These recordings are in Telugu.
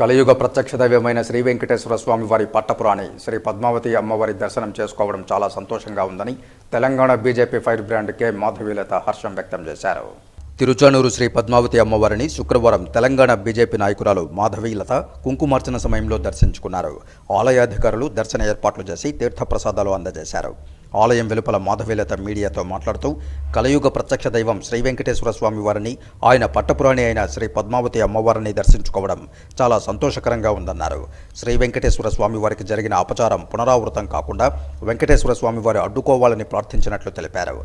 కలియుగ ప్రత్యక్ష దైవమైన శ్రీ వెంకటేశ్వర స్వామి వారి పట్టపురాణి. శ్రీ పద్మావతి అమ్మవారి దర్శనం చేసుకోవడం చాలా సంతోషంగా ఉందని Telangana BJP fire brand K Madhavi Latha హర్షం వ్యక్తం చేశారు. తిరుచానూరు శ్రీ పద్మావతి అమ్మవారిని శుక్రవారం తెలంగాణ బీజేపీ నాయకురాలు మాధవీలత కుంకుమార్చన సమయంలో దర్శించుకున్నారు. ఆలయాధికారులు దర్శన ఏర్పాట్లు చేసి తీర్థప్రసాదాలు అందజేశారు. ఆలయం వెలుపల మాధవీలత మీడియాతో మాట్లాడుతూ కలయుగ ప్రత్యక్ష దైవం శ్రీ వెంకటేశ్వర స్వామి వారిని ఆయన పట్టపురాణి అయిన శ్రీ పద్మావతి అమ్మవారిని దర్శించుకోవడం చాలా సంతోషకరంగా ఉందన్నారు. శ్రీ వెంకటేశ్వర స్వామి వారికి జరిగిన అపచారం పునరావృతం కాకుండా వెంకటేశ్వర స్వామి వారు అడ్డుకోవాలని ప్రార్థించినట్లు తెలిపారు.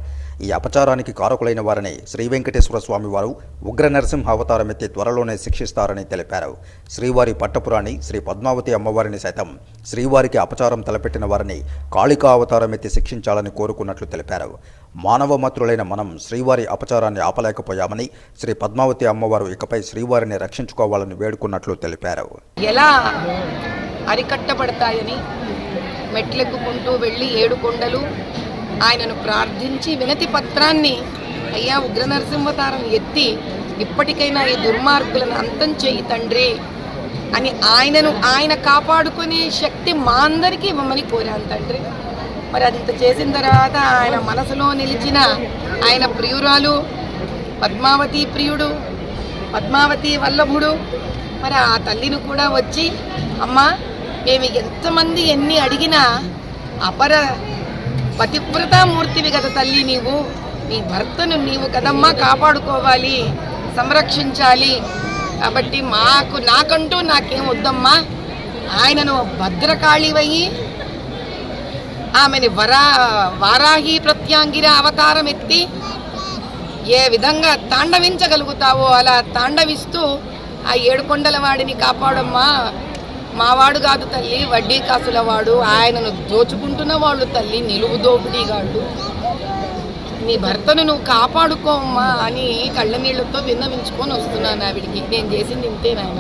ఈ అపచారానికి కారకులైన వారిని శ్రీ వెంకటేశ్వర స్వామి వారు ఉగ్ర నరసింహ అవతారం ఎత్తి త్వరలోనే శిక్షిస్తారని తెలిపారు. శ్రీవారి పట్టపురాణి శ్రీ పద్మావతి అమ్మవారిని సైతం శ్రీవారికి అపచారం తలపెట్టిన వారిని కాళికా అవతారం ఎత్తి శిక్షించాలని కోరుకున్నట్లు తెలిపారు. మానవ మాతృలైన మనం శ్రీవారి అపచారాన్ని ఆపలేకపోయామని శ్రీ పద్మావతి అమ్మవారు ఇకపై శ్రీవారిని రక్షించుకోవాలని వేడుకున్నట్లు తెలిపారు. ఎలా అరికట్టబడతాయని మెట్లెక్కుకుంటూ వెళ్ళి ఏడు కొండలు ఆయనను ప్రార్థించి వినతి పత్రాన్ని అయ్యా ఉగ్ర నరసింహతారం ఎత్తి ఇప్పటికైనా ఈ దుర్మార్గులను అంతం చేయి తండ్రి అని ఆయనను ఆయన కాపాడుకునే శక్తి మా అందరికీ ఇవ్వమని కోరాను తండ్రి. మరి అంత చేసిన తర్వాత ఆయన మనసులో నిలిచిన ఆయన ప్రియురాలు పద్మావతి ప్రియుడు పద్మావతి వల్లభుడు మరి ఆ తల్లిని కూడా వచ్చి అమ్మా మేము ఎంతమంది ఎన్ని అడిగినా అపర పతివ్రతామూర్తివి కదా తల్లి నీవు. నీ భర్తను నీవు కదమ్మా కాపాడుకోవాలి సంరక్షించాలి. కాబట్టి మాకు నాకంటూ నాకేం వద్దమ్మా. ఆయనను భద్రకాళివయ్యి ఆమెని వరా వారాహి ప్రత్యాంగిర అవతారం ఎత్తి ఏ విధంగా తాండవించగలుగుతావో అలా తాండవిస్తూ ఆ ఏడుకొండల వాడిని కాపాడమ్మా మావాడు కాదు తల్లి వడ్డీ కాసుల వాడు. ఆయనను దోచుకుంటున్న వాళ్ళు తల్లి నిలువు దోపిడీగాడు నీ భర్తను నువ్వు కాపాడుకోమ్మా అని కళ్ళ నీళ్ళతో విన్నవించుకొని వస్తున్నాను ఆవిడికి. నేను చేసింది ఇంతేనాయన?